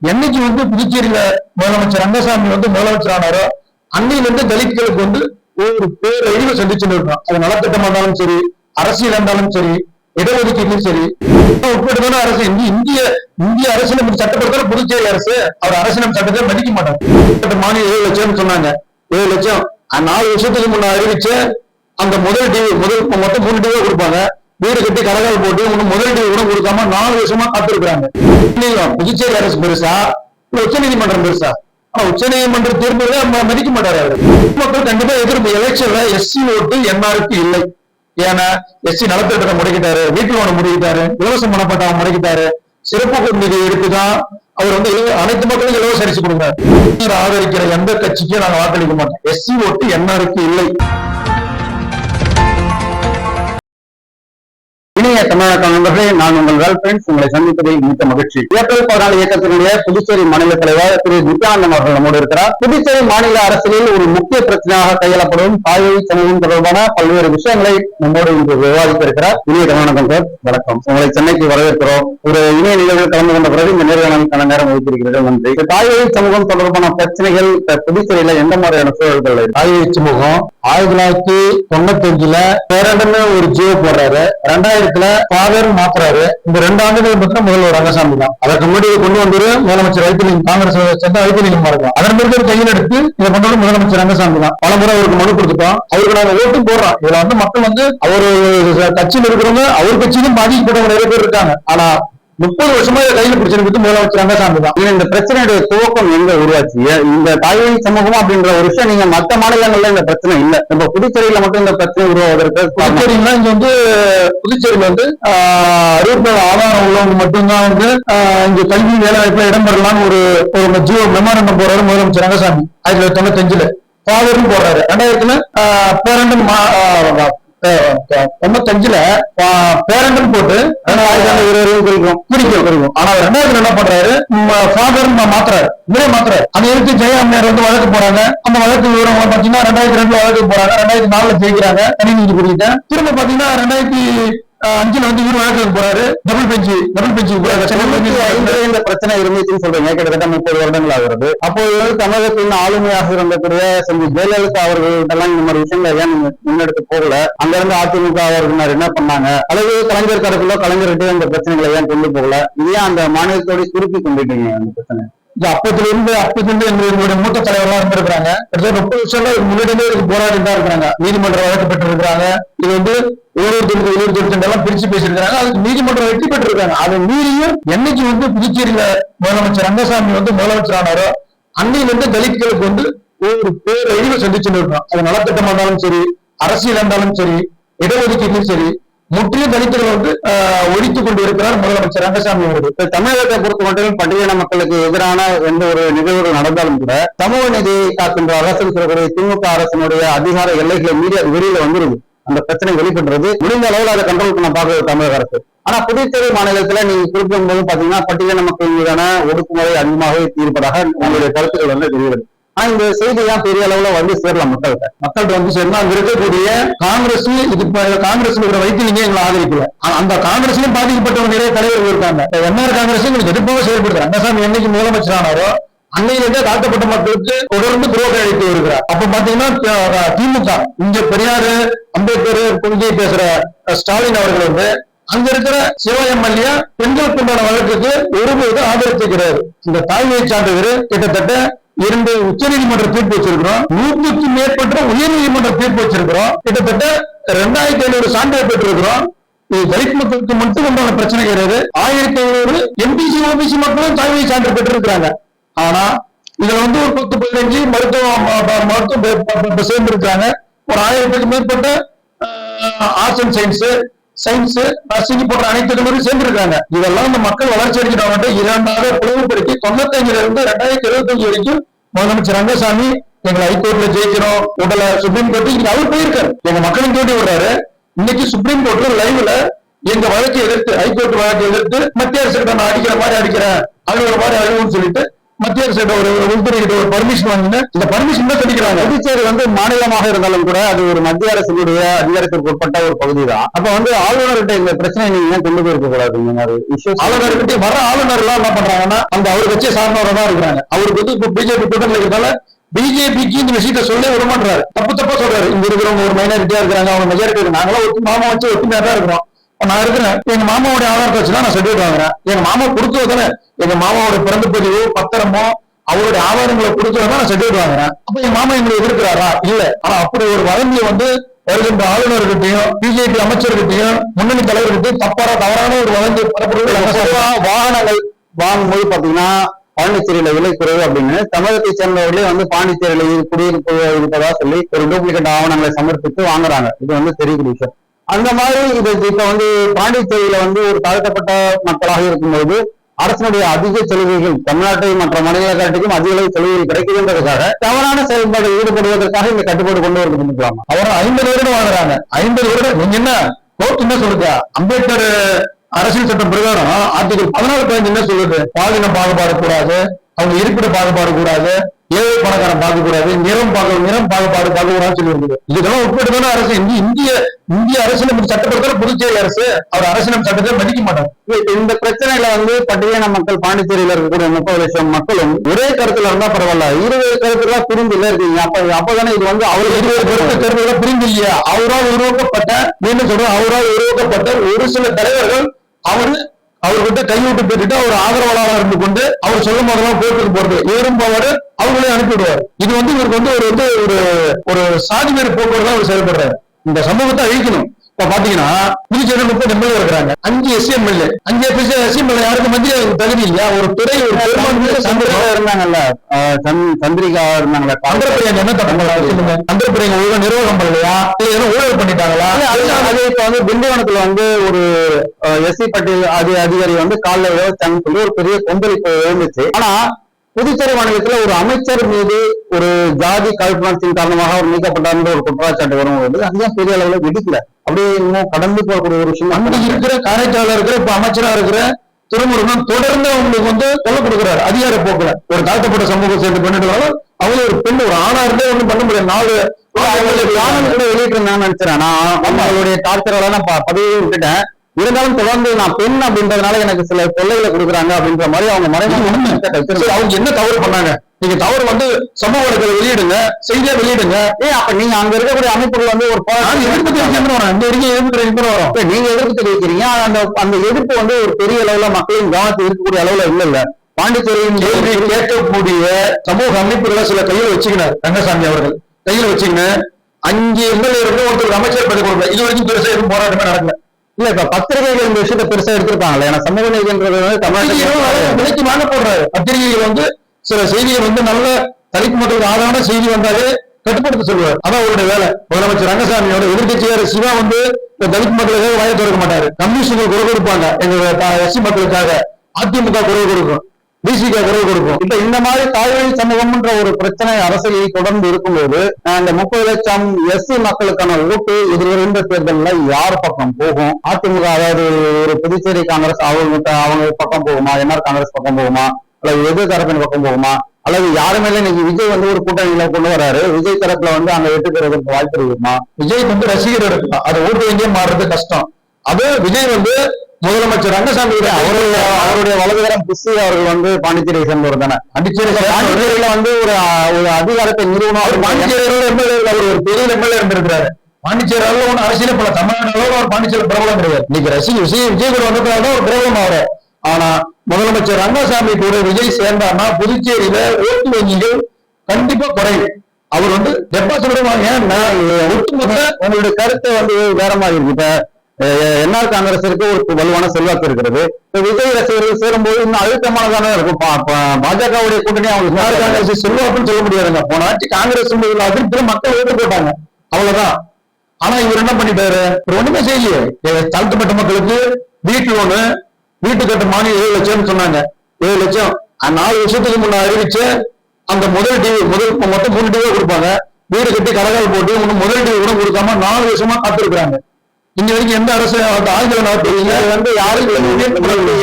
என்னைக்கு வந்து புதுச்சேரியில முதலமைச்சர் ரங்கசாமி வந்து முதலமைச்சர் ஆனாரோ அன்னையில இருந்து தலித்களுக்கு வந்து ஒரு பேரழிவு சந்திச்சுட்டு இருக்கோம். அது நலத்திட்டமா இருந்தாலும் சரி அரசியல் இருந்தாலும் சரி இடஒதுக்கீட்லயும் சரி உட்பட்டுதான அரசு இந்திய இந்திய அரசியல் அரசியலமைப்பு சட்டப்படுத்த புதுச்சேரி அரசு அவர் அரசியலமைப்பு சட்டத்தை மதிக்க மாட்டாங்க மாநில ஏழு லட்சம் சொன்னாங்க. ஏழு லட்சம். நாலு வருஷத்துக்கு முன்ன அறிவிச்சு அந்த முதல் டிவி முதல் மொத்தம் மூணு டிவியை கொடுப்பாங்க. வீடு கட்டி கலகால் போட்டு இன்னும் முதல் கூட கொடுக்காம நாலு வருஷமா காத்திருக்கிறாங்க. இல்லையா புதுச்சேரி அரசு பெருசா? இல்ல உச்ச நீதிமன்றம் பெருசா? ஆனா உச்ச நீதிமன்ற தீர்ப்புகளை மதிக்க மாட்டாரு அவரு. மக்கள் கண்டிப்பா எதிர்ப்பு எலெக்ஷன்ல எஸ்சி ஓட்டு என்ஆருக்கு இல்லை. ஏன்னா எஸ்சி நலத்திட்டத்தை முடக்கிட்டாரு வீட்டு லோனை முடக்கிட்டாரு இலவச மனப்பட்டாவை முடக்கிட்டாரு. சிறப்பு நிதி எடுத்துதான் அவர் வந்து அனைத்து மக்களும் இலவச அரிசி கொடுக்குறாரு. ஆதரிக்கிற எந்த கட்சிக்கும் நாங்க வாக்களிக்க மாட்டோம். எஸ்சி ஓட்டு என்ஆருக்கு இல்லை. இணைய தமிழக நண்பர்களே நான் உங்கள் வெல் ஃப்ரெண்ட்ஸ் உங்களை சந்திப்பதில் மிக்க மகிழ்ச்சி. ஏப்ரல் பதினாலு இயக்கத்தினுடைய புதுச்சேரி மாநில தலைவர் திரு நித்யானந்தம் அவர்கள் நம்மோடு இருக்கிறார். புதுச்சேரி மாநில அரசியலில் ஒரு முக்கிய பிரச்சனையாக கையாளப்படும் தாய்வழி சமூகம் தொடர்பான பல்வேறு விஷயங்களை நம்மோடு இன்று விவாதிக்க இருக்கிறார். இணைய தமிழகம் சார் வணக்கம். உங்களை சென்னைக்கு வரவேற்கிறோம். ஒரு இணைய நிகழ்வில் கலந்து கொண்ட பிறகு இந்த நேர்காணலுக்கான நேரம் வைத்திருக்கிறது நன்றி. இந்த தாய்வழி சமூகம் தொடர்பான பிரச்சனைகள் புதுச்சேரியில எந்த மாதிரியான சூழல்கள் இருக்கு? சமூகம் ஆயிரத்தி தொள்ளாயிரத்தி தொண்ணூத்தி அஞ்சுல பேரண்டன்னு ஒரு ஜியோ போடுறாரு. ரெண்டாயிரத்துல ஃபாதர் மாத்துறாரு. இந்த ரெண்டு ஆண்டுகள் பார்த்தா முதல்வர் ரங்கசாமி தான். அதற்கு முன்னாடி கொண்டு வந்தது முதலமைச்சர் வைத்திலிங்கம் காங்கிரஸ் சேர்ந்த வைத்திலிங்கம் இருக்கும் அதன் பிறகு ஒரு கையில் எடுத்து இதை கொண்டு வந்து முதலமைச்சர் ரங்கசாமி தான். பல முறை அவருக்கு மனு கொடுத்துட்டோம். அவருக்கு நாங்க ஓட்டு போடுறோம். இதுல வந்து மக்கள் வந்து அவர் கட்சியில் இருக்கிறவங்க அவர் கட்சியிலும் பாதிக்கப்பட்டவங்க நிறைய பேர் இருக்காங்க. ஆனா முப்பது வருஷமா இதை கையில் பிடிச்சிருக்கு முதலமைச்சர் ரங்கசாமி தான் இந்த பிரச்சனையுடைய துவக்கம் எங்க உருவாச்சு? இந்த தாய்வழி சமூகம் அப்படின்ற ஒரு விஷயம் நீங்க மத்த மாநிலங்கள்ல இந்த பிரச்சனை இல்ல. நம்ம புதுச்சேரியில மட்டும் இந்த பிரச்சனை உருவாவதற்கு. புதுச்சேரியில இங்க வந்து புதுச்சேரியில வந்து அறுபத்தி ஆதாரம் உள்ளவங்க மட்டும்தான் வந்து இங்க கல்வி வேலை வாய்ப்புல இடம் பெறலாம்னு ஒரு ஒரு ஜியோ மெமரண்டம் போறாரு முதலமைச்சர் ரங்கசாமி. ஆயிரத்தி தொள்ளாயிரத்தி தொண்ணூத்தி அஞ்சுல ஃபாதரும் போடுறாரு. ரெண்டாயிரத்துல பேரண்டம் தொண்ணூத்தஞ்சுல பேரண்டம் போட்டு ஆயிரத்தி இருபது குறிக்கும் குறிக்கும் ஆனா ரெண்டாவது ரெண்டாயிரத்துல என்ன பண்றாரு? ஃபாதர் மாத்துறாரு. இவரே மாத்துறாரு. அதை எடுத்து ஜெய அம்மையார் வந்து வழக்கு போறாங்க அந்த வழக்கு விவரம் பாத்தீங்கன்னா ரெண்டாயிரத்தி ரெண்டுல வழக்கு போறாங்க ரெண்டாயிரத்தி நாலுல ஜெயிக்கிறாங்க. தனி நீதி குறித்த திரும்ப பாத்தீங்கன்னா ரெண்டாயிரத்தி அஞ்சுல வந்து இவர் வழக்கு போறாரு. டபுள் பெஞ்சு டபுள் பெஞ்சு இந்த பிரச்சனை இருந்துச்சுன்னு சொல்றீங்க. கிட்டத்தட்ட முப்பது வருடங்கள் ஆகிறது. அப்போது வந்து தமிழகத்தின் ஆளுமையாக இருந்தக்கூடிய செல்வி ஜெயலலிதா அவர்கள் இதெல்லாம் இந்த மாதிரி விஷயங்களை ஏன் முன்னெடுத்து போகல? அங்க இருந்து அதிமுக அவர்கள் என்ன பண்ணாங்க? அல்லது கலைஞர் தரப்புல கலைஞர்கிட்ட இந்த பிரச்சனைகளை ஏன் கொண்டு போகல? இது ஏன் அந்த மாநிலத்தோட சுருக்கி கொண்டுட்டீங்க அந்த பிரச்சனை. இந்த அப்பத்துல இருந்து அப்பத்துல இருந்து எங்களுடைய மூத்த தலைவர்களா இருந்திருக்கிறாங்க. கிட்டத்தட்ட முப்பது வருஷம்ல முன்னாடியே இதுக்கு போராடி தான் இருக்கிறாங்க. நீதிமன்ற வழக்கு பெற்று இருக்கிறாங்க இது வந்து ஒவ்வொருத்தருக்கு ஒவ்வொருத்தருக்கு எல்லாம் பிரிச்சு பேசியிருக்கிறாங்க. அதுக்கு நீதிமன்றம் வெற்றி பெற்றிருக்காங்க. அதை மீறியும் என்னைக்கு வந்து புதுச்சேரியில முதலமைச்சர் ரங்கசாமி வந்து முதலமைச்சர் ஆனாரோ அன்னையில இருந்து தலித்களுக்கு வந்து ஒரு பேரழிவை சந்திச்சுட்டு இருக்கோம். அது நலத்திட்டமா இருந்தாலும் சரி அரசியல் இருந்தாலும் சரி இடஒதுக்கீட்லயும் சரி முற்றிலும் தலித்துகளை வந்து ஒழித்துக் கொண்டிருக்கிறார் முதலமைச்சர் ரங்கசாமி அவர்கள். தமிழகத்தை பொறுத்த மட்டும் பட்டியலின மக்களுக்கு எதிரான எந்த ஒரு நிகழ்வுகள் நடந்தாலும் கூட சமூக நீதியை காக்கின்ற அரசு சொல்லக்கூடிய திமுக அரசினுடைய அதிகார எல்லைகளை மீறி அது வெளியில வந்துருது. அந்த பிரச்சனை வெளிப்படுறது முடிந்த அளவில் அதை கண்ட்ரோல் பண்ண பார்க்குறது தமிழக அரசு. ஆனா புதுச்சேரி மாநிலத்துல நீங்க குறிப்பிடும்போது பாத்தீங்கன்னா பட்டியலின மக்கள் மீதான ஒடுக்குமுறை அதிகமாக இருப்பதாக உங்களுடைய கருத்துக்கள் வந்து தெரிகிறது ஆனா இந்த செய்தி ஏன் பெரிய அளவுல வந்து சேரலாம் மக்கள்கிட்ட? மக்கள்கிட்ட வந்து சேர்ந்தா அங்க இருக்கக்கூடிய காங்கிரஸ் இது காங்கிரஸ் இருக்கிற நீங்க எங்களை ஆதரிக்கல. அந்த காங்கிரஸ்லயும் பாதிக்கப்பட்டவங்க நிறைய தலைவர்கள் இருக்காங்க. என்ஆர் காங்கிரஸ் எங்களுக்கு எதிர்ப்பாக செயல்படுது ரங்கசாமி என்னைக்கு முதலமைச்சர் ஆனாரோ அன்னையிலிருந்தே தாழ்த்தப்பட்ட மக்களுக்கு தொடர்ந்து துரோகம் அளித்து வருகிறார் அப்ப பாத்தீங்கன்னா திமுக இங்க பெரியாரு அம்பேத்கர் கொள்கை பேசுற ஸ்டாலின் அவர்கள் வந்து அங்க இருக்கிற சிவ எம்எல்ஏ பெண்களுக்கு வழக்குக்கு ஒருபோது ஆதரித்துக்கிறார் இந்த தாய்மையை சான்றிதழ் கிட்டத்தட்ட இரண்டு உச்சநீதிமன்ற தீர்ப்பு வச்சிருக்கிறோம். நூற்றுக்கு மேற்பட்ட உயர்நீதிமன்ற தீர்ப்பு வச்சிருக்கிறோம். கிட்டத்தட்ட ரெண்டாயிரத்தி ஐநூறு சான்றிதழ் பெற்றிருக்கிறோம். இது தலித் மக்களுக்கு மட்டும் உண்டான பிரச்சனை கிடையாது. ஆயிரத்தி ஐநூறு எம்பிசி ஓபிசி மக்களும் தலைமை சான்று பெற்றிருக்கிறாங்க. ஆனா இதுல வந்து ஒரு பத்து பதினஞ்சு மருத்துவம் ம- மருத்துவம் சேர்ந்திருக்காங்க சேர்ந்து இருக்காங்க ஒரு ஆயிரத்துக்கு மேற்பட்ட arts and science science nursing போன்ற அனைத்து கல்லூரியும் சேர்ந்திருக்காங்க இதெல்லாம் இந்த மக்கள் வளர்ச்சி அடைஞ்சிட்டவங்க இரண்டாக பிளவுபடுத்தி தொண்ணூத்தஞ்சுல இருந்து ரெண்டாயிரத்தி இருபத்தஞ்சு வரைக்கும் முதலமைச்சர் ரங்கசாமி எங்களை ஹைகோர்ட்ல ஜெயிக்கிறோம் உடல சுப்ரீம் கோர்ட்டு இங்க அவர் போயிருக்காரு. எங்க மக்களும் கேட்டு விடுறாரு இன்னைக்கு சுப்ரீம் கோர்ட்ல லைவ்ல எங்க வழக்கை எதிர்த்து ஹைகோர்ட் வழக்கை எதிர்த்து மத்திய அரசு நான் அடிக்கிற மாதிரி அடிக்கிறேன் அழுகிற மாதிரி அழுகுன்னு சொல்லிட்டு மத்திய அரசு ஒரு உள்துறை கிட்ட ஒரு பர்மிஷன் வாங்கினா இந்த பர்மிஷன் தான் கிடைக்கிறாங்க புதுச்சேரி வந்து மாநிலமாக இருந்தாலும் கூட அது ஒரு மத்திய அரசுடைய அதிகாரத்திற்கு உட்பட்ட ஒரு பகுதி தான் அப்ப வந்து ஆளுநர்கிட்ட இந்த பிரச்சனை நீங்க கொண்டு போயிருக்க கூடாது இந்த மாதிரி? ஆளுநர்கிட்ட வர ஆளுநர் எல்லாம் என்ன பண்றாங்கன்னா அந்த அவர் கட்சியை சார்ந்தவரை தான் இருக்கிறாங்க. அவருக்கு வந்து இப்ப பிஜேபி கூட்டணியில் இருக்கிறதால பிஜேபிக்கு இந்த விஷயத்த சொல்ல விட மாட்டாரு தப்பு தப்பா சொல்றாரு. இங்க இருக்கிறவங்க ஒரு மைனாரிட்டியா இருக்கிறாங்க. அவங்க மெஜாரிட்டி நாங்களும் ஒத்து மாமா வச்சு ஒத்துமையா தான் இருக்கிறோம். நான் இருக்கிறேன். எங்க ஆதாரத்தை வச்சு தான் நான் சர்டிஃபிகேட் வாங்குறேன். எங்க மாமா கொடுத்தது தானே. எங்க மாமாவோட பிறந்த பதிவு பத்திரமோ அவருடைய ஆதாரங்களை கொடுத்தது நான் சர்டிஃபிகேட் வாங்குறேன். அப்ப என் மாமா எங்களை எதிர்க்கிறாரா? இல்ல. ஆனா அப்படி ஒரு வதந்தியை வந்து வருகின்ற ஆளுநர்கிட்டையும் பிஜேபி அமைச்சர்கிட்டையும் முன்னணி தலைவர்கிட்டையும் தப்பான தவறான ஒரு வதந்தி பரப்புறது வாகனங்கள் வாங்கும்போது பாத்தீங்கன்னா பாண்டிச்சேரியில விலை குறைவு அப்படின்னு தமிழகத்தை சேர்ந்தவர்களே வந்து பாண்டிச்சேரியில குடியிருப்பு இருப்பதா சொல்லி ஒரு டூப்ளிகேட் ஆவணங்களை சமர்ப்பித்து வாங்குறாங்க. இது வந்து தெரியக்கூடிய விஷயம் அந்த மாதிரி இது இப்ப வந்து பாண்டிச்சேரியில வந்து ஒரு தாழ்த்தப்பட்ட மக்களாக இருக்கும்போது அரசனுடைய அதிக செலவுகள் தமிழ்நாட்டை மற்ற மாநில காட்டிலும் அதிக அளவு செலவுகள் கிடைக்குதுன்றதுக்காக தவறான செயல்பாடு ஈடுபடுவதற்காக இந்த கட்டுப்பாடு கொண்டு வரது பண்ணிக்கலாமா அவர் ஐம்பது வருடம் வாங்குறாங்க. ஐம்பது வருடம் நீங்க என்ன கோர்ட் என்ன சொல்லுங்க? அம்பேத்கர் அரசியல் சட்டம் பிரகாரம் ஆர்டிகல் பதினாலு பதினஞ்சு என்ன சொல்லுது? பாலின பாகுபாடு கூடாது. அவங்க இருப்பிட பாகுபாடு கூடாது. ஏழை பணக்காரன் பார்க்க கூடாது நிறம் பார்க்க நிறம் பாகுபாடு பார்க்க கூடாதுன்னு சொல்லி இருக்குது இதுக்கெல்லாம் உட்பட்டு தானே அரசு இந்திய இந்திய இந்திய அரசியலமைப்பு சட்டப்படுத்த புதுச்சேரி அரசு அவர் அரசியலமைப்பு சட்டத்தை மதிக்க இப்ப இந்த பிரச்சனையில வந்து பட்டியலின மக்கள் பாண்டிச்சேரியில இருக்கக்கூடிய முப்பது லட்சம் மக்களும் ஒரே கருத்துல இருந்தா பரவாயில்ல. இருபது கருத்துல பிரிந்து இல்ல இருக்கீங்க. அப்ப அப்பதானே இது வந்து அவர் இருபது கருத்து கருத்துக்களை புரிந்து இல்லையா? அவரால் உருவாக்கப்பட்ட என்ன சொல்றோம் அவரால் உருவாக்கப்பட்ட ஒரு சில தலைவர்கள் அவரு அவர்கிட்ட கைவிட்டு பெற்றுட்டு அவர் ஆதரவாளராக இருந்து கொண்டு அவர் சொல்லும் போதெல்லாம் கோர்ட்டுக்கு போறது. இவரும் போவாரு அவங்களையும் அனுப்பிவிடுவார். இது வந்து இவருக்கு வந்து ஒரு வந்து ஒரு ஒரு சாதி வேறு போக்குவரத்து அவர் செயல்படுறாரு. இந்த சமூகத்தை அழிக்கணும். இப்ப பாத்தீங்கன்னா புதுச்சேரி முப்பது எம்எல்ஏ இருக்கிறாங்க. அஞ்சு எஸ்சி எம்எல்ஏ. அஞ்சு எஸ்சி எம்எல்ஏ யாருக்கு மத்திய தகுதி இல்லையா? ஒரு துறை ஒரு இருந்தாங்கல்ல. சந்திரிகா இருந்தாங்கல்ல. சந்திரபிரியங்க என்ன தப்பு சந்திரபிரியங்க ஒழுங்கா நிர்வாகம் பண்ணலையா? இல்ல ஏதோ ஊழல் பண்ணிட்டாங்களா? அது இப்ப வந்து திண்டிவனத்துல வந்து ஒரு எஸ்சி பட்டியல் அதி அதிகாரி வந்து காலைல விவசாயம் சொல்லி ஒரு பெரிய கொந்தளிப்பு எழுந்துச்சு. ஆனா புதுச்சேரி மாநிலத்துல ஒரு அமைச்சர் மீது ஒரு ஜாதி காழ்ப்புணர்ச்சியின் காரணமாக அவர் நீக்கப்பட்டார்ன்ற ஒரு குற்றச்சாட்டு வரும்போது அதுதான் பெரிய அளவுல வெடிக்கல. அப்படியே இன்னும் கடந்து போகக்கூடிய ஒரு விஷயம் அங்க இருக்கிற காரைக்கால இருக்கிற இப்ப அமைச்சரா இருக்கிற திருமுருகன் தொடர்ந்து அவங்களுக்கு வந்து கொல்ல கொடுக்குறாரு. அதிகார போக்குல. ஒரு தாழ்த்தப்பட்ட சமூகம் சேர்ந்து பண்ணிட்டு அவங்க ஒரு பெண் ஒரு ஆணா இருந்தே ஒண்ணும் பண்ண முடியாது. நாலு கூட வெளியிட்டிருந்தாங்கன்னு நினைக்கிறேன். நான் அவங்களுடைய டார்ச்சரால நான் பதவியை விட்டுட்டேன் இருந்தாலும் தொடர்ந்து நான் பெண் அப்படின்றதுனால எனக்கு சில தொல்லைகளை கொடுக்குறாங்க அப்படின்ற மாதிரி அவங்க மறைமுக அவங்க என்ன தவறு பண்ணாங்க? நீங்க தவறு வந்து சமூக வலைகளை வெளியிடுங்க செய்தியா வெளியிடுங்க. ஏன் அப்ப நீங்க அங்க இருக்கக்கூடிய அமைப்புகள் வந்து ஒரு எதிர்ப்பு தெரிவிக்கணும் வரோம் இந்த வரைக்கும் எதிர்ப்பு தெரிவிக்கணும் வரோம் நீங்க எதிர்ப்பு தெரிவிக்கிறீங்க. அந்த அந்த எதிர்ப்பு வந்து ஒரு பெரிய அளவுல மக்களின் கவனத்தை இருக்கக்கூடிய அளவுல இல்ல இல்ல பாண்டிச்சேரியின் கேள்வி கேட்கக்கூடிய சமூக அமைப்புகளை சில கையில் வச்சுக்கினார் ரங்கசாமி அவர்கள். கையில் வச்சுக்கின்னு. அஞ்சு எம்எல்ஏ இருந்து ஒருத்தர் அமைச்சர் பதவி கொடுக்கல. இது வரைக்கும் பெருசா எதுவும் போராட்டமே நடக்கல. இல்ல இப்ப பத்திரிகைகள் இந்த விஷயத்தை பெருசா எடுத்திருக்காங்கல்ல. ஏன்னா சமூக நீதின்றது வந்து தமிழ்நாட்டில் விலைக்கு வாங்க போடுறாரு. பத்திரிகைகள் வந்து சில செய்திகள் வந்து நல்ல தலித் மக்களுக்கு ஆதரவான செய்தி வந்தாலே கட்டுப்படுத்த சொல்லுவார். அதான் அவருடைய வேலை. முதலமைச்சர் ரங்கசாமியோட எதிர்கட்சியார் சிவா வந்து தலித் மக்களுக்காக வாயை திறக்க மாட்டாரு. கம்யூனிஸ்டுகள் குரல் கொடுப்பாங்க. எங்க எஸ்சி மக்களுக்காக. அதிமுக குரல் கொடுக்கும். பிசிக குரல் கொடுக்கும். இப்ப இந்த மாதிரி தாய்வழி சமூகம்ன்ற ஒரு பிரச்சனை அரசியல் தொடர்ந்து இருக்கும்போது அஹ், இந்த முப்பது லட்சம் எஸ்சி மக்களுக்கான ஓட்டு எதிர்வருகின்ற தேர்தலில் யார் பக்கம் போகும்? அதிமுக அதாவது ஒரு புதுச்சேரி காங்கிரஸ் அவங்க அவங்க பக்கம் போகுமா? என்ஆர் காங்கிரஸ் பக்கம் போகுமா? அல்லது எதிர் தரப்பின் பக்கம் போகுமா? அல்லது யாருமே இன்னைக்கு விஜய் வந்து ஒரு கூட்டணியில கொண்டு வராரு? விஜய் தரப்புல வந்து அங்க வெற்றி பெறுவதற்கு வாய்ப்பு இருக்குமா? விஜய் வந்து ரசிகர் எடுக்கலாம் அது ஓட்டு வங்கியே மாறுறது கஷ்டம். அது விஜய் வந்து முதலமைச்சர் ரங்கசாமி அவருடைய அவருடைய வலதுகரம் புஷி அவர்கள் வந்து பாண்டிச்சேரியை சேர்ந்தவர் தானே? அடிச்சேரி பாண்டிச்சேரியில வந்து ஒரு ஒரு அதிகாரத்தை நிறுவனம் அவர் பாண்டிச்சேரியோட எம்எல்ஏ அவர் ஒரு பெரிய எம்எல்ஏ இருந்திருக்கிறாரு. பாண்டிச்சேரி அளவு ஒன்றும் அரசியல் பல தமிழ்நாடு அளவு ஒரு பாண்டிச்சேரி பிரபலம் கிடையாது. இன்னைக்கு ரசிகர் விஜய் விஜய் கூட வந்ததுனால தான் ஒரு பிரபலம் ஆகிறார் ஆனா முதலமைச்சர் ரங்கசாமி கூட விஜய் சேர்ந்தார்னா புதுச்சேரியில ஓட்டு வங்கிகள் கண்டிப்பா குறையும். அவர் வந்து டெபாசிட் ஏன்னா ஒட்டுமொத்த உங்களுடைய கருத்து வந்து வேற மாதிரி இருக்கு. இப்ப என்ஆர் காங்கிரஸிற்கு ஒரு வலுவான செல்வாக்கு இருக்கிறது. விஜய் ரசிகர்கள் சேரும்போது இன்னும் அழுத்தமானதான இருக்கும். பாஜகவுடைய கூட்டணி அவங்க யாரு காங்கிரஸ் செல்வாக்குன்னு சொல்ல முடியாதுங்க. போன ஆட்சி காங்கிரஸ் அதிருப்தியில மக்கள் ஓட்டு போட்டாங்க அவ்வளவுதான். ஆனா இவர் என்ன பண்ணிட்டாரு? இவர் ஒண்ணுமே செய்யலையே. தாழ்த்தப்பட்ட மக்களுக்கு வீட்டு லோனு வீட்டு கட்ட மானியம் ஏழு லட்சம்னு சொன்னாங்க. ஏழு லட்சம். நாலு வருஷத்துக்கு முன்ன அறிவிச்ச அந்த முதல் டிவி முதல் மொத்தம் மூணு டிவி கொடுப்பாங்க. வீடு கட்டி கடகால் போட்டு இன்னும் முதல் டிவி கூட கொடுக்காம நாலு வருஷமா காத்திருக்கிறாங்க. இன்னி வரைக்கும் எந்த அரசு வந்து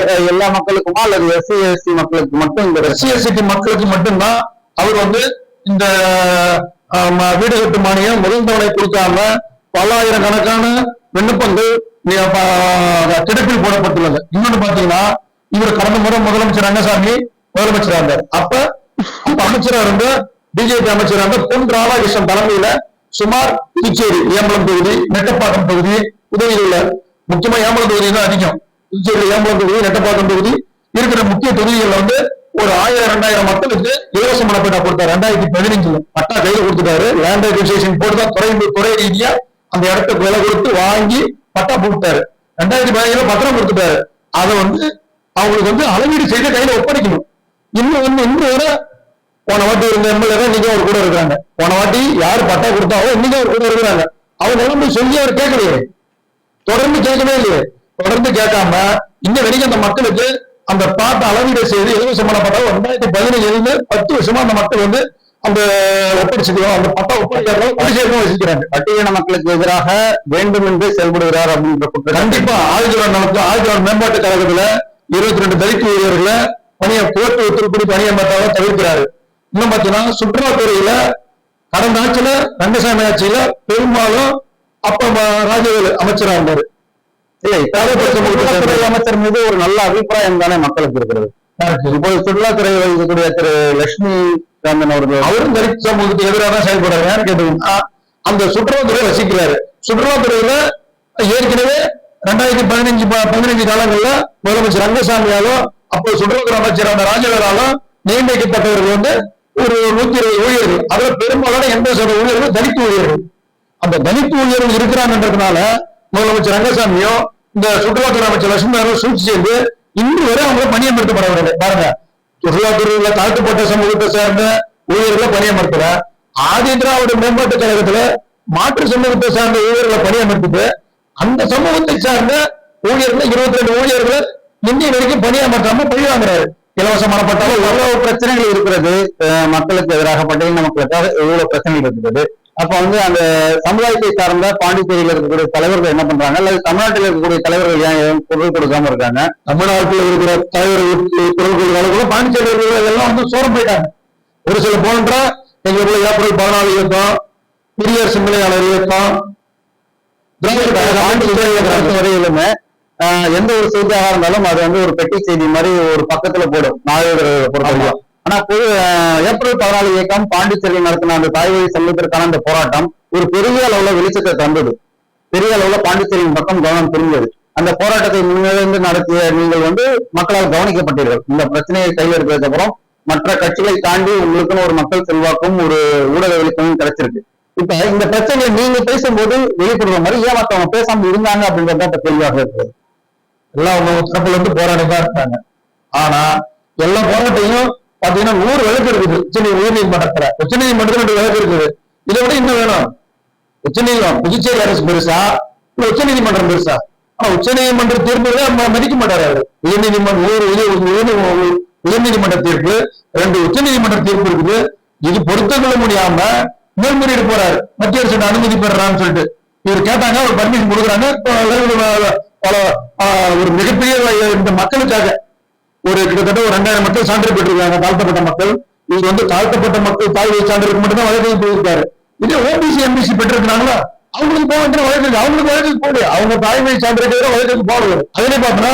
அஹ், எல்லா மக்களுக்குமா அல்லது எஸ்சி எஸ்டி மக்களுக்கு மட்டும் இந்த எஸ்சி எஸ்டி மக்களுக்கு மட்டும்தான். அவர் வந்து இந்த வீடு கட்டு மானியம் முதல் தவணை கொடுக்காம பல்லாயிரம் கணக்கான விண்ணப்பங்கள் கிடப்பில் போடப்பட்டுள்ளது. இன்னொன்னு பாத்தீங்கன்னா இவர் கடந்த முறை முதலமைச்சர் ரங்கசாமி முதலமைச்சரா இருந்தார். அப்ப அப்ப அமைச்சரா இருந்த பிஜேபி அமைச்சரா இருந்த பொன் ராதாகிருஷ்ணன் தலைமையில சுமார் புதுச்சேரி ஏம்பலம் தொகுதி நெட்டப்பாக்கம் தொகுதி உதவியில் உள்ள முக்கியமா ஏம்பலம் தொகுதி தான் அதிகம். புதுச்சேரியில் ஏம்பலம் தொகுதி நெட்டப்பாக்கம் தொகுதி இருக்கிற முக்கிய தொகுதிகள்ல வந்து ஒரு ஆயிரம் ரெண்டாயிரம் மக்களுக்கு இலவச மனப்பட்டா கொடுத்தாரு. ரெண்டாயிரத்தி பதினஞ்சுல. பட்டா கையில கொடுத்துட்டாரு. லேண்ட் ரெஜிஸ்ட்ரேஷன் போட்டு தான் துறை துறை ரீதியா அந்த இடத்த விலை கொடுத்து வாங்கி பட்டா போட்டாரு. ரெண்டாயிரத்தி பதினஞ்சுல பத்திரம் கொடுத்துட்டாரு. அதை வந்து அவங்களுக்கு வந்து அளவீடு செய்து கையில ஒப்படைக்கணும். இன்னும் வந்து இன்னும் வர போன வாட்டி இருந்த எம்எல்ஏ தான் இன்னைக்கு அவர் கூட இருக்கிறாங்க. போன வாட்டி யார் பட்டா கொடுத்தாவோ இன்னைக்கு அவர் கூட இருக்கிறாங்க. அவங்க நிலைமை சொல்லி அவர் கேட்கலையே. தொடர்ந்து கேட்கவே இல்லையே. தொடர்ந்து கேட்காம இன்ன வரைக்கும் அந்த மக்களுக்கு அந்த பாட்டை அளவீடு செய்து இலவச பட்டா ரெண்டாயிரத்தி பதினஞ்சுல இருந்து பத்து வருஷமா அந்த மக்கள் வந்து அந்த ஒப்படைச்சுக்கிறோம். அந்த பட்டா ஒப்படைக்கிறோம். குடிசேர்க்கும் வசிக்கிறாங்க பட்டியலின மக்களுக்கு எதிராக வேண்டும் என்று செயல்படுகிறார் அப்படின்ற கண்டிப்பா. ஆயுதம் நடக்கும் ஆயுதம் மேம்பாட்டு கழகத்துல இருபத்தி ரெண்டு தலித் ஊழியர்களை பணிய கோர்ட்டு உத்தரப்படி பணியமர்த்தாத தவிர்க்கிறாரு. இன்னும் பாத்தீங்கன்னா சுற்றுலாத்துறையில கடந்த ஆட்சியில ரங்கசாமி ஆட்சியில பெரும்பாலும் அப்ப ராஜவேலு அமைச்சரா இருந்தாரு. இல்லை சுற்றுலாத்துறை அமைச்சர் மீது ஒரு நல்ல அபிப்பிராயம் தானே மக்களுக்கு இருக்கிறது? இப்போது சுற்றுலாத்துறை வகிக்கக்கூடிய திரு லட்சுமி காந்தன் அவர்கள். அவரும் தலித் சமூகத்துக்கு எதிராக தான் செயல்படுறாரு. ஏன்னு கேட்டீங்கன்னா அந்த சுற்றுலாத்துறை வசிக்கிறாரு. சுற்றுலாத்துறையில ஏற்கனவே ரெண்டாயிரத்தி பதினஞ்சு பதினஞ்சு காலங்கள்ல முதலமைச்சர் ரங்கசாமியாலும் அப்போ சுற்றுலாத்துறை அமைச்சரான ராஜவேலாலும் நியமிக்கப்பட்டவர்கள் வந்து ஒரு நூத்தி இருபது ஊழியர்கள். அதுல பெரும்பாலான எண்பது சதவீத ஊழியர்கள் தலித் ஊழியர்கள். அந்த தலித் ஊழியர்கள் இருக்கிறாங்கன்றதுனால முதலமைச்சர் ரங்கசாமியோ இந்த சுற்றுலாத்துறை அமைச்சர் லட்சுமி அவர்கள் சூழ்ச்சி செய்து இன்று வரை அவங்க பணியமர்த்தப்படவில்லை பாருங்க சுற்றுலாத்துறையில தாழ்த்தப்பட்ட சமூகத்தை சேர்ந்த ஊழியர்களை பணியமர்த்தல ஆதி திராவிட மேம்பாட்டு கழகத்துல மாற்று சமூகத்தை சார்ந்த ஊழியர்களை பணியமர்த்திட்டு அந்த சமூகத்தை சார்ந்த ஊழியர்களை இருபத்தி ரெண்டு ஊழியர்களை இந்திய வரைக்கும் பணியமர்த்தாம பழி வாங்குறாரு. இலவசமான பட்டாலும் எவ்வளவு பிரச்சனைகள் இருக்கிறது மக்களுக்கு எதிராக பட்டியலின மக்களுக்காக எவ்வளவு பிரச்சனைகள் இருக்கிறது. அப்ப வந்து அந்த சமுதாயத்தை சார்ந்த பாண்டிச்சேரியில இருக்கக்கூடிய தலைவர்கள் என்ன பண்றாங்க? அல்லது தமிழ்நாட்டில் இருக்கக்கூடிய தலைவர்கள் ஏன் குரல் கொடுக்காம இருக்காங்க? தமிழ்நாட்டில் இருக்கிற தலைவர்கள் குரல்கள் கூட பாண்டிச்சேரி இருக்கிறவங்க எல்லாம் வந்து சோரம் போயிட்டாங்க. ஒரு சில போன்ற எங்களுக்குள்ள ஏப்ரல் பதினாலு இயக்கம் பெரியார் சிந்தனையாளர் இயக்கம் வரையிலுமே எந்த ஒரு செய்தியாக இருந்தாலும் அது வந்து ஒரு பெட்டி செய்தி மாதிரி ஒரு பக்கத்துல போடும் நாளிதழ்களை பொறுத்த வரைக்கும் ஆனா பொது ஏப்ரல் பதினாலு இயக்கம் பாண்டிச்சேரியில் நடத்தின அந்த தாய்வழி சமூகத்திற்கான அந்த போராட்டம் ஒரு பெரிய அளவுல வெளிச்சத்தை தந்தது. பெரிய அளவுல பாண்டிச்சேரியின் பக்கம் கவனம் திரும்பியது. அந்த போராட்டத்தை முன்னிலிருந்து நடத்திய நீங்கள் வந்து மக்களால் கவனிக்கப்பட்டீர்கள். இந்த பிரச்சனையை கையில் எடுத்ததுக்கு அப்புறம் மற்ற கட்சிகளை தாண்டி உங்களுக்குன்னு ஒரு மக்கள் செல்வாக்கும் ஒரு ஊடக வெளிச்சமும் கிடைச்சிருக்கு. இப்ப இந்த பிரச்சனையை நீங்க பேசும்போது வெளிப்படுற மாதிரி ஏன் மத்தவங்க பேசாம இருந்தாங்க அப்படின்றத இப்ப தெளிவாக இருக்குது. எல்லாம் அவங்க தரப்புல இருந்து போராடி தான் இருக்காங்க. ஆனா எல்லா போராட்டையும் பாத்தீங்கன்னா நூறு வழக்கு இருக்குது. உச்ச உயர் நீதிமன்றத்துல உச்ச நீதிமன்றத்துல ரெண்டு வழக்கு இருக்குது. இதை விட இன்னும் வேணும். உச்ச நீதிமன்றம் புதுச்சேரி அரசு பெருசா? இல்ல உச்ச நீதிமன்றம் பெருசா? ஆனா உச்ச நீதிமன்ற தீர்ப்புகளை மதிக்க மாட்டாரு அவரு. உயர் நீதிமன்றம் உயர் உயர் நீதிமன்ற தீர்ப்பு ரெண்டு உச்ச நீதிமன்ற தீர்ப்பு இருக்குது. இது பொருத்தம் கொள்ள முடியாம மேல்முறையீடு போறாரு. மத்திய அரசு அனுமதி பெறான்னு சொல்லிட்டு. இவர் கேட்டாங்க ஒரு பர்மிஷன் கொடுக்குறாங்க. ஒரு மிகப்பெரிய இந்த மக்களுக்காக ஒரு கிட்டத்தட்ட ஒரு ரெண்டாயிரம் மக்கள் சான்று பெற்றிருக்காங்க தாழ்த்தப்பட்ட மக்கள். இது வந்து தாழ்த்தப்பட்ட மக்கள் தாய் மட்டும் மட்டும்தான் வழக்கு போயிருக்காரு இதே ஓபிசி எம்பிசி பெற்றிருக்கிறாங்களா? அவங்களுக்கு போக வேண்டிய வழக்கு அவங்களுக்கு வழக்கு போடு அவங்க தாய்மை சான்றிதழ் வழக்கு போடுவது அதிலே பார்த்தோம்னா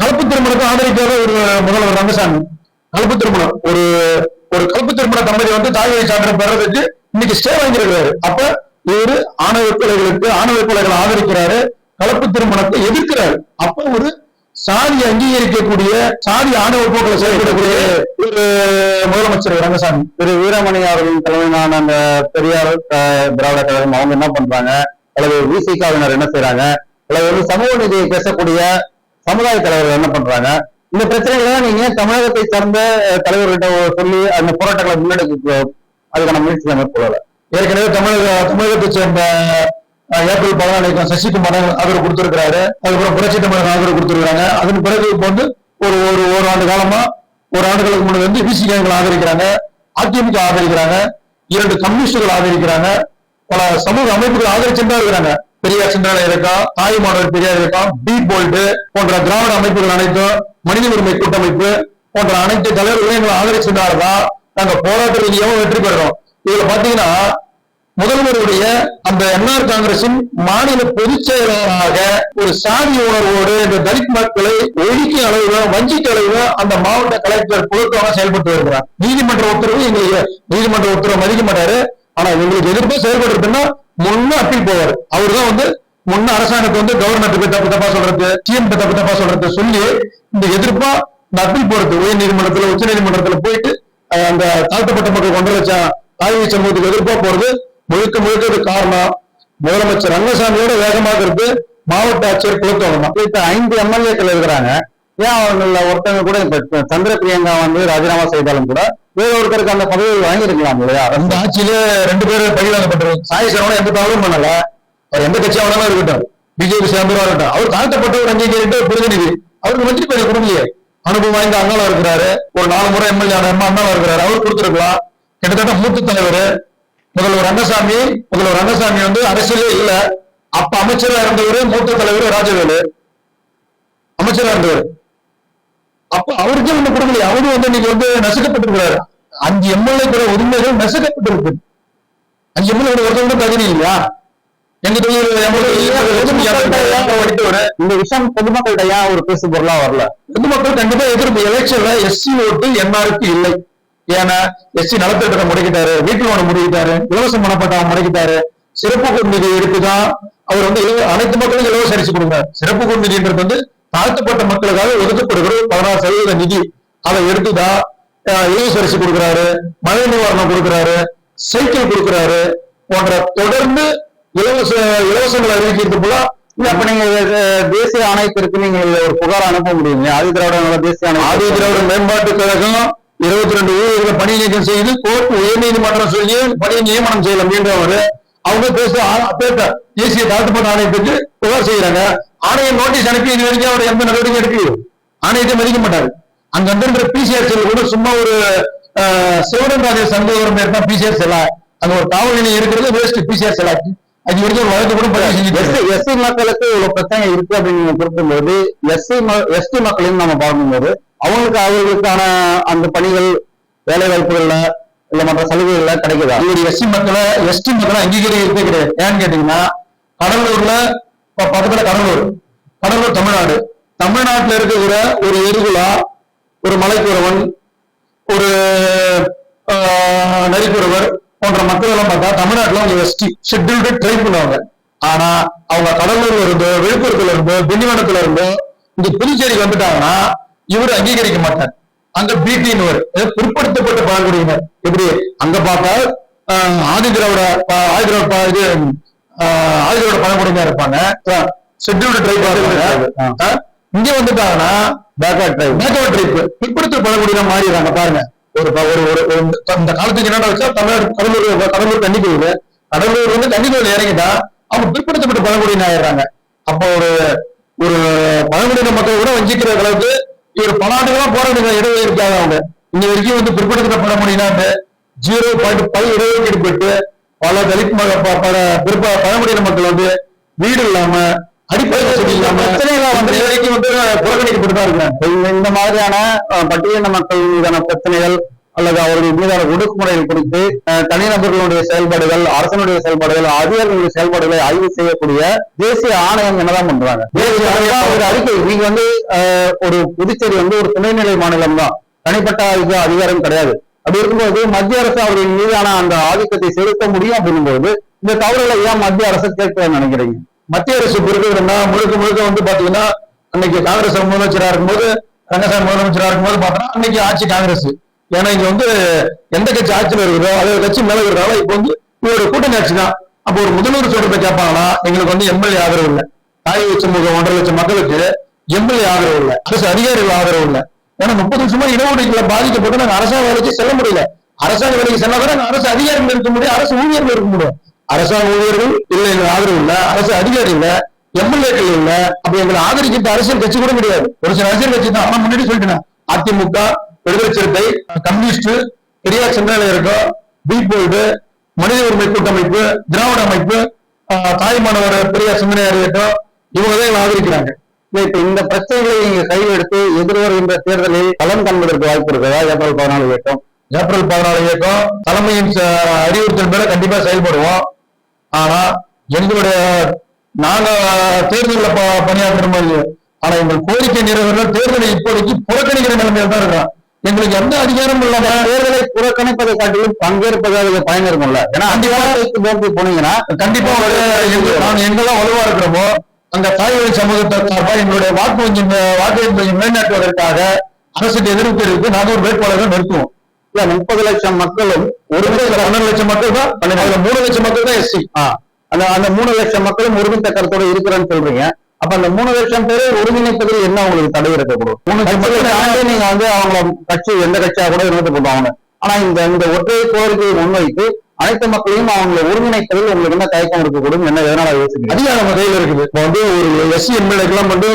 கலப்பு திருமணத்தை ஆதரிக்காத ஒரு முதல்வர் ரங்கசாமி. கலப்பு திருமணம். ஒரு ஒரு கலப்பு திருமண தம்பதி வந்து தாய்மை சான்றிதழ் பெறதுக்கு இன்னைக்கு ஸ்டே வாங்கியிருக்கிறாரு. அப்ப இவரு ஆணவ கொலைகளுக்கு ஆணவ கொலைகளை ஆதரிக்கிறாரு. கலப்பு திருமணத்தை எதிர்க்கிறாரு. அப்ப ஒரு சாதி அங்கீகரிக்கக்கூடிய சாதி ஆணவ போக்களை செயல்படக்கூடிய ஒரு முதலமைச்சர் ரங்கசாமி. திரு வீரமணி அவர்களின் தலைமையிலான அந்த பெரியார் திராவிட கழகம் அவங்க என்ன பண்றாங்க? அல்லது விசிகாவினர் என்ன செய்றாங்க? அல்லது வந்து சமூக நீதியை பேசக்கூடிய சமுதாய தலைவர்கள் என்ன பண்றாங்க? இந்த பிரச்சனைகளை நீங்க தமிழகத்தை சார்ந்த தலைவர்கிட்ட சொல்லி அந்த போராட்டங்களை முன்னெடுக்க அதுக்கான முயற்சிகளை மேற்கொள்ளல? ஏற்கனவே தமிழக தமிழகத்தை சேர்ந்த ஏப்ரல் பதினாலு சசிகுமார் ஆதரவு கொடுத்திருக்கிறாரு. அதுக்கப்புறம் புரட்சி தமிழர் ஆதரவு கொடுத்திருக்காங்க அதன் பிறகு இப்போ வந்து ஒரு ஒரு ஒரு ஆண்டு காலமா ஒரு ஆண்டுகளுக்கு முன்னாடி வந்து விசிகாய்கள் ஆதரிக்கிறாங்க. அதிமுக ஆதரிக்கிறாங்க. இரண்டு கம்யூனிஸ்டுகள் ஆதரிக்கிறாங்க. பல சமூக அமைப்புகள் ஆதரிச்சுட்டு இருக்கிறாங்க. பெரியார் சிந்தனை இருக்கா தாய் மாணவர் பெரியார் இருக்கா பி போல்டு போன்ற திராவிட அமைப்புகள் அனைத்தும் மனித உரிமை கூட்டமைப்பு போன்ற அனைத்து தலைவர்களையும் எங்களை இருந்தா நாங்க போராட்ட ரீதியாகவும் வெற்றி பெறுறோம் இதுல பாத்தீங்கன்னா முதல்வருடைய அந்த என்ஆர் காங்கிரசின் மாநில பொதுச் செயலாளராக ஒரு சாதி உணர்வோடு இந்த தலித் மக்களை ஒழுக்கி அளவு வஞ்சிக்க அளவு அந்த மாவட்ட கலெக்டர் குழுக்கமாக செயல்பட்டு வருகிறார். நீதிமன்ற உத்தரவு எங்களுக்கு நீதிமன்ற உத்தரவு மதிக்க மாட்டாரு. ஆனா எங்களுக்கு எதிர்ப்பு செயல்படுறதுன்னா முன்ன அப்பீல் போவார். அவருதான் வந்து முன்ன அரசாங்கத்தை வந்து கவர்னர் தப்பு தப்பா சொல்றது சிஎம் தப்பு தப்பா சொல்றது சொல்லி இந்த எதிர்ப்பா இந்த அப்பீல் போறது. உயர் நீதிமன்றத்துல உச்ச நீதிமன்றத்துல போயிட்டு அந்த தாழ்த்தப்பட்ட மக்கள் ஒன்றரை லட்சம் தாய்வி சமூகத்துக்கு எதிர்ப்பா போறது முழுக்க முழுக்க காரணம். முதலமைச்சர் ரங்கசாமியோட வேகமாக இருக்கு மாவட்ட ஆட்சியர் தான் இப்ப ஐந்து எம்எல்ஏக்கள் இருக்கிறாங்க. ஏன் அவங்கள ஒருத்தவங்க கூட இப்ப சந்திர பிரியங்கா வந்து ராஜினாமா செய்தாலும் கூட வேற ஒருத்தருக்கு அந்த பதவி வாங்கியிருக்கலாம் இல்லையா? அந்த ஆட்சியில ரெண்டு பேரும் பகிரங்கப்பட்டிருக்கு சாய் சரவணன் எந்த தவறும் பண்ணல. அவர் எந்த கட்சியா வேணாலும் இருக்கட்டும். பிஜேபி சேர்ந்தவரா இருக்கட்டும். அவர் தாழ்த்தப்பட்டவர் அங்கீகரிட்டு பிரதிநிதி அவருக்கு மந்திரி பதவி கொடுக்கலையே. அனுபவம் வாய்ந்த அண்ணாளா இருக்கிறாரு. ஒரு நாலு முறை எம்எல்ஏ அம்மா அண்ணாவா இருக்கிறாரு. அவர் கொடுத்திருக்கலாம். கிட்டத்தட்ட மூத்த தலைவர் முதல்வர் ரங்கசாமி முதல்வர் ரங்கசாமி வந்து அரசியலே இல்ல. அப்ப அமைச்சரா இருந்தவர் மூத்த தலைவர் ராஜவேலு. அமைச்சரா இருந்தவர். அப்ப அவருக்கே ஒண்ணு கொடுக்கலையே அவரும் வந்து இன்னைக்கு வந்து நசுக்கப்பட்டிருக்கிறாரு. அஞ்சு எம்எல்ஏ கூட உரிமைகள் நசுக்கப்பட்டிருக்கு. அஞ்சு எம்எல்ஏ ஒருத்தவங்க தகுதி இல்லையா? எங்க இந்த விஷயம் பொதுமக்கள்கிட்ட ஏன் ஒரு பேசு பொருளா வரல? பொதுமக்கள் கண்டிப்பா எதிர்ப்பு. எலெக்ஷன்ல எஸ்சி ஓட்டு என்ஆருக்கு இல்லை. ஏன்னா எஸ்சி நலத்திட்டத்தை முடக்கிட்டாரு வீட்டு லோனை முடக்கிட்டாரு இலவச மனப்பட்டாவை முடக்கிட்டாரு. சிறப்பு குடிநீதி எடுத்துதான் அவர் வந்து அனைத்து மக்களுக்கும் இலவச அரிசி கொடுங்க. சிறப்பு குடிநீதின்றது வந்து தாழ்த்தப்பட்ட மக்களுக்காக ஒதுக்கப்படுகிற பதினாறு சதவீத நிதி. அதை எடுத்துதான் இலவச அரிசி கொடுக்குறாரு மழை நிவாரணம் கொடுக்குறாரு சைக்கிள் கொடுக்குறாரு போன்ற தொடர்ந்து இலவச இலவசங்களை அறிவிக்கிறது போல இல்ல அப்ப நீங்க தேசிய ஆணையத்திற்கு நீங்க ஒரு புகார் அனுப்ப முடியுங்க ஆதி திராவிட தேசிய ஆதி ஆணையம் திராவிட மேம்பாட்டு கழகம் இருபத்தி ரெண்டு ஊழியர்களை பணி நீக்கம் செய்து கோர்ட் உயர்நீதிமன்றம் சொல்லி பணி நியமனம் செய்யல மீண்டும் அவரு அவங்க பேச பேட்ட தேசிய தாழ்த்தப்பட்ட ஆணையத்துக்கு புகார் செய்யறாங்க. ஆணையம் நோட்டீஸ் அனுப்பி இது வரைக்கும் அவர் எந்த நடவடிக்கை எடுக்கலையோ. ஆணையத்தை மதிக்க மாட்டாரு. அங்க வந்து பிசிஆர் செல் கூட சும்மா ஒரு சிவடன் ராஜ சந்தேகம் பேர் தான் பிசிஆர் செல்லா அங்க ஒரு காவல் நிலையம் இருக்கிறது வேஸ்ட் பிசிஆர் செல்லா அது வரைக்கும் வழக்கு கூட பதிவு செஞ்சுட்டு எஸ்சி மக்களுக்கு இவ்வளவு பிரச்சனை இருக்கு அப்படின்னு குறிப்பிடும்போது எஸ்சி எஸ்டி மக்களையும் நம்ம பார்க்கும்போது அவங்களுக்கு அவர்களுக்கான அந்த பணிகள் வேலை வாய்ப்புகள்ல இல்ல மற்ற சலுகைகள்ல கிடைக்குதா? இவரு எஸ்டி மக்களை எஸ்டி மக்களை அங்கீகரிக்கிறதே கிடையாது. ஏன்னு கேட்டீங்கன்னா கடலூர்ல பக்கத்துல கடலூர் கடலூர் தமிழ்நாடு. தமிழ்நாட்டுல இருக்கிற ஒரு எருகுலா ஒரு மலைக்குறவன் ஒரு நரிக்குறவர் போன்ற மக்கள் எல்லாம் பார்த்தா தமிழ்நாட்டுல அவங்க எஸ்டி ஷெட்யூல்டு ட்ரைப் பண்ணுவாங்க. ஆனா அவங்க கடலூர்ல இருந்தோ விழுப்புரத்துல இருந்தோ திண்டிவனத்துல இருந்தோ இங்க புதுச்சேரிக்கு வந்துட்டாங்கன்னா இவர் அங்கீகரிக்க மாட்டார். அங்க பிடின்னு பிற்படுத்தப்பட்ட பழங்குடியினர் எப்படி? அங்க பார்த்தா ஆஹ், ஆதி திராவிட ப- ஆதி திராவிட ப- இது ஆஹ், ஆதி திராவிட பழங்குடியினர் இருப்பாங்க. ஷெட்யூல்டு ட்ரைப் இருப்பாங்க. இங்க வந்துட்டாங்கன்னா பேக்வர்ட் ட்ரைப் பேக்வர்ட் ட்ரைப் பிற்படுத்த பழங்குடியினர் மாறிடுறாங்க. பாருங்க. ஒரு ஒரு ஒரு இந்த காலத்துக்கு என்னடா வச்சா தமிழ்நாடு கடலூர் கடலூர் தண்ணி கோயில் கடலூர் வந்து தண்ணி கோயில் இறங்கிட்டா அவங்க பிற்படுத்தப்பட்ட பழங்குடியினர் ஆயிடுறாங்க. அப்போ ஒரு ஒரு பழங்குடியின மக்கள் கூட வஞ்சிக்கிற அளவுக்கு இவர் பல ஆண்டுகளா போராடுகிற இடஒதுக்கீடு இருக்காங்க அவங்க. இன்ன வரைக்கும் வந்து பிற்படுத்தப்பட்ட பழங்குடியினர் ஜீரோ பாயிண்ட் ஃபைவ் இடஒதுக்கீடு பெற்று பல தலித் மக பல பிற்ப பழங்குடியின மக்கள் வந்து வீடு இல்லாம அடிப்படை வசதி இல்லாம பிரச்சனைகள் வந்து வரைக்கும் வந்து புறக்கணிக்கப்பட்டு தான் இருக்காங்க. இந்த மாதிரியான அஹ், பட்டியலின மக்கள் மீதான பிரச்சனைகள் அல்லது அவர்கள் மீதான ஒடுக்குமுறைகள் குறித்து தனிநபர்களுடைய செயல்பாடுகள் அரசனுடைய செயல்பாடுகள் அதிகாரிகளுடைய செயல்பாடுகளை ஆய்வு செய்யக்கூடிய தேசிய ஆணையம் என்னதான் பண்றாங்க? ஒரு அறிக்கை. நீங்க வந்து ஒரு புதுச்சேரி வந்து ஒரு துணைநிலை மாநிலம் தான். தனிப்பட்ட இது அதிகாரம் கிடையாது. அப்படி இருக்கும்போது மத்திய அரசு அவர்களின் மீதான அந்த ஆதிக்கத்தை செலுத்த முடியும் அப்படிங்கும்போது இந்த தவறுகளை ஏன் மத்திய அரசு கேட்கணும்னு நினைக்கிறீங்க? மத்திய அரசு பொறுப்புனா முழுக்க முழுக்க வந்து பாத்தீங்கன்னா அன்னைக்கு காங்கிரஸ் முதலமைச்சரா இருக்கும்போது ரங்கசாமி முதலமைச்சரா இருக்கும்போது பார்த்தோம்னா அன்னைக்கு ஆட்சி காங்கிரஸ். ஏன்னா இங்க வந்து எந்த கட்சி ஆட்சியில் இருக்குதோ அதே கட்சி மேல இருக்கிறாலும் இப்போ வந்து இவரோட கூட்டணி ஆட்சி தான். அப்போ ஒரு முதல்வர் சொல்றதை கேட்பாங்கன்னா எங்களுக்கு வந்து எம்எல்ஏ ஆதரவு இல்லை. தாய் லட்சம் முகம் ஒன்றரை லட்சம் மக்களுக்கு எம்எல்ஏ ஆதரவு இல்லை. அரசு அதிகாரிகள் ஆதரவு இல்லை. ஏன்னா முப்பது வருஷமா இடஒதுக்கீடுல பாதிக்கப்பட்டு நாங்க அரசாங்க வேலைக்கு செல்ல முடியல. அரசாங்க வேலைக்கு செல்ல நாங்க அரசு அதிகாரிகள் இருக்க முடியும் அரசு ஊழியர்கள் இருக்க முடியும். அரசாங்க ஊழியர்கள் இல்லை எங்களுக்கு ஆதரவு இல்லை. அரசு அதிகாரி இல்லை எம்எல்ஏக்கள் இல்ல. அப்ப எங்களை ஆதரிக்கின்ற அரசியல் கட்சி கூட கிடையாது. ஒரு சில அரசியல் கட்சி தான். ஆனா முன்னாடி சொல்லிட்டேன் அதிமுக விடுதலை சிறுத்தை கம்யூனிஸ்ட் பெரியார் சிந்தனை இருக்கும் பி மனித உரிமை கூட்டமைப்பு திராவிட அமைப்பு தாய்மானவர் பெரிய சிந்தனையார் இருக்கட்டும் இவங்க தான் ஆதரிக்கிறாங்க இப்ப இந்த பிரச்சனைகளை நீங்க கையில் எடுத்து எதிர்வருகின்ற தேர்தலில் களம் காண்பதற்கு வாய்ப்பு இருக்கிறதா? ஏப்ரல் பதினாலு இயக்கம். ஏப்ரல் பதினாலு இயக்கம் தலைமையின் அறிவுறுத்தல் மேல கண்டிப்பா செயல்படுவோம். ஆனா எங்களுடைய நாங்க தேர்தலில் பணியாற்றுறோமோ இல்லையோ ஆனா எங்கள் கோரிக்கை நிறைவேறல தேர்தலை இப்போதைக்கு புறக்கணிக்கிற நிலைமையில தான் இருக்கிறோம். எங்களுக்கு எந்த அதிகாரமும் இல்லாம தேர்தலை புறக்கணிப்பதை காட்டிலும் பங்கேற்பது அதுல பயன் இருக்கும்ல ஏன்னா அதிகாரத்தை நோக்கி போனீங்கன்னா கண்டிப்பா. எங்கெல்லாம் வலுவா இருக்கிறோமோ அங்க தாய்வழி சமூகத்தை சார்பா எங்களுடைய வாக்கு வங்கி வாக்கு வங்கி மேம்படுத்துவதற்காக அரசுக்கு எதிர்ப்பு தெரிவித்து நாங்க ஒரு வேட்பாளரை நிறுத்துவோம். இல்ல முப்பது லட்சம் மக்களும் ஒரு பன்னெண்டு லட்சம் மக்கள் தான் அதுல மூணு லட்சம் மக்கள் தான் எஸ்சி. அந்த அந்த மூணு லட்சம் மக்களும் ஒருமித்த கருத்தோட இருக்கிறேன்னு சொல்றீங்க. அப்ப அந்த மூணு லட்சம் பேரை ஒருங்கிணைப்பதில் என்ன உங்களுக்கு தடை இருக்கக்கூடும் மூணு லட்சம் நீங்க வந்து அவங்கள கட்சி எந்த கட்சியா கூட இருந்து போடுவாங்க ஆனா இந்த இந்த ஒற்றை கோரிக்கையை முன்வைத்து அனைத்து மக்களையும் அவங்களை ஒருங்கிணைப்பதில் உங்களுக்கு என்ன தயக்கம் இருக்கக்கூடும் என்ன எதனால யோசிக்கிறீங்க? அதிகாரம் கையில இருக்குது. இப்போ வந்து ஒரு எஸ்சி எம்எல்ஏக்கெல்லாம் வந்து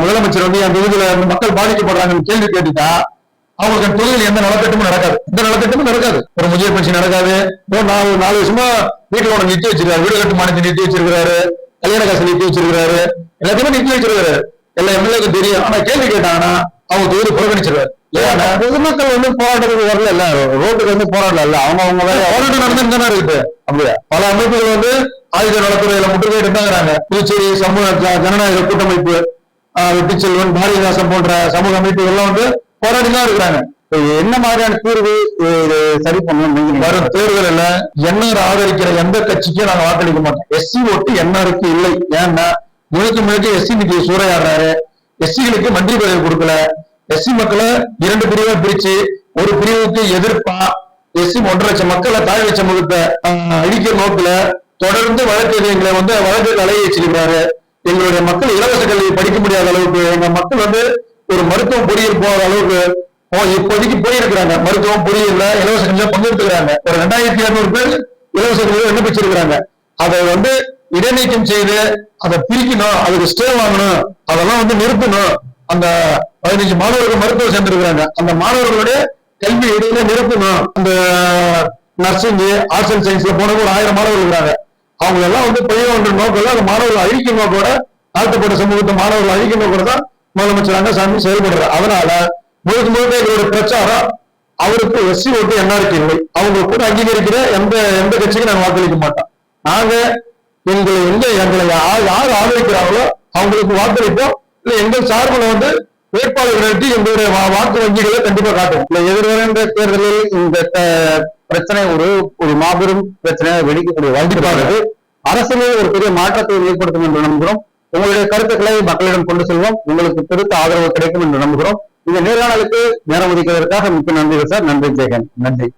முதலமைச்சர் வந்து என் தொகுதியில மக்கள் பாதிக்கப்படுறாங்கன்னு கேள்வி கேட்டுட்டா அவங்களுக்கு தொகுதியில் எந்த நலத்திட்டமும் நடக்காது. எந்த நலத்திட்டமும் நடக்காது. ஒரு முதிய பென்ஷன் நடக்காது. நாலு நாலு வருஷமா வீட்டுல நிறுத்தி வச்சிருக்காரு. வீடு கட்டு மானியத்தை நிறுத்தி வச்சிருக்காரு கல்யாண காசு நிறுத்தி வச்சிருக்காரு எல்லாத்தையுமே நிறுத்தி வச்சிருக்காரு எல்லா எம்எல்ஏக்கும் தெரியும். ஆனா கேள்வி கேட்டாங்கன்னா அவங்க தொகுதி புறக்கணிச்சிருவாரு. ஏன்னா பொதுமக்கள் வந்து போராட்டத்துக்கு வரல இல்ல ரோட்டுக்கு வந்து போராடல இல்ல அவங்க அவங்க போராட்டம் நடந்துட்டு தானே இருக்குது அப்படியா? பல அமைப்புகள் வந்து ஆயுத நலத்துறையில முற்றுகையிட்டு இருந்தாங்க புதுச்சேரி சமூக ஜனநாயக கூட்டமைப்பு ஆஹ் வெற்றிச்செல்வன் பாரதிதாசன் போன்ற சமூக அமைப்புகள்லாம் வந்து போராடி தான் இருக்கிறாங்க. என்ன மாதிரியான தீர்வு சரி பண்ணணும் நீங்க வரும் தேர்தலில் என்ஆர் ஆதரிக்கிற எந்த கட்சிக்கும் நாங்க வாக்களிக்க மாட்டோம். எஸ்சி ஓட்டு என்ஆருக்கு இல்லை. ஏன்னா முழுக்க முழுக்க எஸ்சி இன்னைக்கு சூறையாடுறாரு. எஸ்சிகளுக்கு மந்திரி பதவி கொடுக்கல. எஸ்சி மக்களை இரண்டு பிரிவா பிரிச்சு ஒரு பிரிவுக்கு எதிர்ப்பா எஸ்சி ஒன்றரை லட்சம் மக்களை தாய் லட்சம் முகத்தை அழிக்கிற நோக்கில தொடர்ந்து வழக்கு எங்களை வந்து வழக்கு அலைய வச்சிருக்கிறாரு. எங்களுடைய மக்கள் இலவச கல்வி படிக்க முடியாத அளவுக்கு எங்க மக்கள் வந்து ஒரு மருத்துவ பொறியியல் போற அளவுக்கு இப்போதைக்கு போயிருக்கிறாங்க. மருத்துவம் பொறியியல் இலவச கல்வியில பங்கெடுத்துக்கிறாங்க. ஒரு ரெண்டாயிரத்தி இருநூறு பேர் இலவச கல்வியில விண்ணப்பிச்சிருக்கிறாங்க அதை வந்து இடைநீக்கம் செய்து அதை பிரிக்கணும் அதுக்கு ஸ்டே வாங்கணும் அதெல்லாம் வந்து நிறுத்தணும். அந்த பதினஞ்சு மாணவர்கள் மருத்துவம் சேர்ந்திருக்கிறாங்க. அந்த மாணவர்களுடைய கல்வி இடையில நிறுத்தணும். அந்த நர்சிங் ஆர்ட்ஸ் அண்ட் சயின்ஸ்ல போனவங்க ஒரு ஆயிரம் மாணவர்கள் இருக்கிறாங்க. அவங்க எல்லாம் வந்து பயிர் நோக்கில் அந்த மாணவர்கள் அழிக்கணும் கூட தாழ்த்தப்பட்ட சமூகத்தை மாணவர்கள் அழிக்கணும் கூட தான் முதலமைச்சர் ரங்கசாமி செயல்படுறாரு. அதனால முழுக்க முழுக்க எங்களுடைய பிரச்சாரம்? அவருக்கு எஸ்சி ஓட்டு என்ஆர்க்கு இல்லை. அவங்க கூட அங்கீகரிக்கிற எந்த எந்த கட்சிக்கும் நாங்க வாக்களிக்க மாட்டோம். நாங்க எங்களை எங்க எங்களை யா- யார் ஆதரிக்கிறாங்களோ அவங்களுக்கு வாக்களிப்போம். இல்ல எங்கள் சார்பில் வந்து வேட்பாளர் நிறுத்தி எங்களுடைய வாக்கு வங்கிகளை கண்டிப்பா காட்டுவோம். இல்ல எதிர்வருகின்ற தேர்தலில் இந்த பிரச்சனை ஒரு ஒரு மாபெரும் பிரச்சனையாக வெடிக்கக்கூடிய வாய்ப்பு அரசியலில் ஒரு பெரிய மாற்றத்தை ஏற்படுத்தும் என்று நம்புகிறோம். உங்களுடைய கருத்துக்களை மக்களிடம் கொண்டு செல்வோம். உங்களுக்கு பெருத்த ஆதரவு கிடைக்கும் என்று நம்புகிறோம். இந்த நேர்காணலுக்கு நேரம் ஒதுக்கியதற்காக மிக்க நன்றிகள் சார். நன்றி ஜெகன் நன்றி.